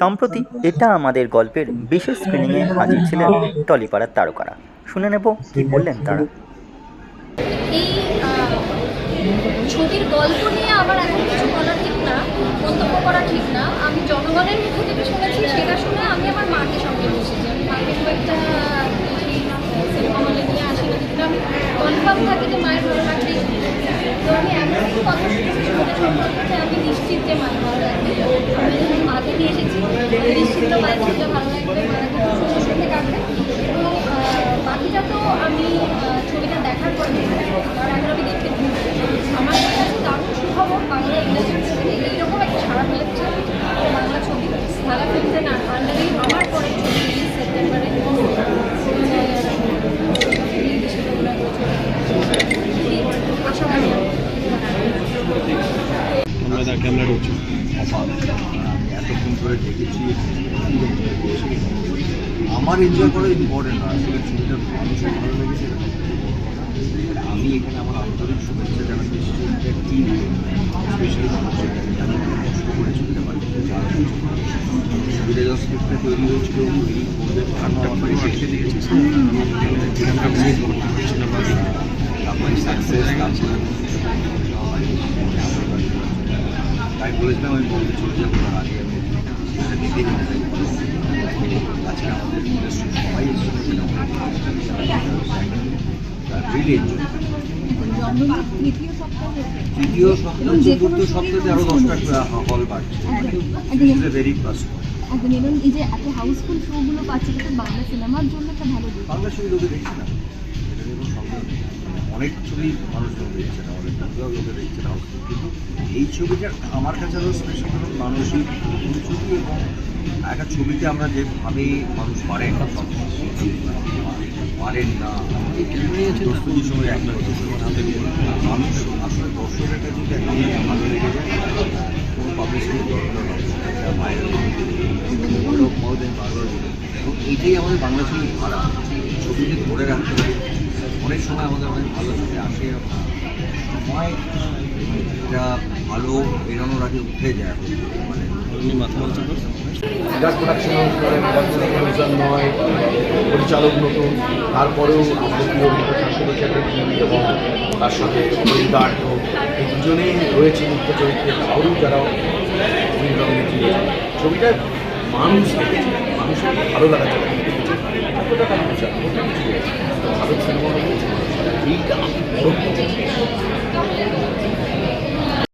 সম্প্রতি এটা আমাদের গল্পের বিশেষ স্ক্রিনিংয়ে হাজির ছিলেন টলিপাড়ার তারকারা। শুনে নেব কি বললেন তারা। এই ছবির গল্প নিয়ে আমার এখন কিছু বলা ঠিক না, মন্তব্য করা ঠিক না। আমি জনগণের মুখ থেকে শুনেছি, সেটা শুনে আমি আমার মাকে সঙ্গে বসেছি। আমি মাকে খুব একটা সিনেমা হলে নিয়ে আসি কিন্তু আমি কনফার্ম থাকি যে মায়ের ভালো লাগবেই তো আমি এমন কথা শুনেছি সম্পর্কে আমি নিশ্চিত যে মায়ের ভালো লাগবে আমি যখন মাকে নিয়ে এসেছি বাকিটা তো আমি ছবিটা দেখার পরে দেখব। কারণ আমি দেখতে আমার কাছে দারুণ সুখবর, বাংলা ইন্ডাস্ট্রি ফেলেছে বাংলা ছবি, সারা আমার পরে সেপ্টেম্বরে আমরা ক্যামেরা দেখেছি আমার এনজয় করা ইম্পর্টেন্ট না আসলে ছবিটা মানুষের ভালো লেগেছে। আমি এখানে আমার আন্তরিক শুভেচ্ছা জানাচ্ছি ছবিটা টিম স্পেশালি কষ্ট করে ছবিটা বানিয়েছি ছবিটা যখন স্ক্রিপ্টটা তৈরি হয়েছিল তৈরি করবে তারপরে দেখে দিয়েছি তারপরে সাকসেস তারপরে তাই বলেছিলাম আমি বলতে চলে যাব, তার আগে আমি হল বাড়ছে ভেরি এবং এই যে এত হাউসফুল শোগুলো পাচ্ছে বাংলা সিনেমার জন্য একটা ভালো দিক বাংলা ছবি লোকে দেখছে না। অনেক ছবি মানুষজন দেখছে না, অনেক লোকে দেখছে না। এই ছবিটা আমার কাছে আরও স্পেশাল মানসিক ছবি এবং একটা ছবিতে আমরা যেভাবে মানুষ পারেন পারেন না, দোস্তদের সময় মানুষ আসলে দর্শকের কাছে যদি একটা ভালো লেগে যায় কোনো পাবলিসিটির দরকার এবং এইটাই আমাদের বাংলা ছবির ধারা। ছবিকে ধরে রাখতে হবে। অনেক সময় আমাদের অনেক ভালো ছবি আসে। সময় এটা ভালো বেরোনোর আগে উঠে যায়। মানে প্রোডাকশন নয় পরিচালক নতুন তারপরেও আমাদের প্রিয় অভিনেতা শাশ্বত চ্যাটার্জি এবং তার সাথে গার্ড এই দুজনেই রয়েছে মুখ্য চরিত্রে আরও যারা ছবিটা মানুষ মানুষের ভালো লাগা ছবি দেখেছে।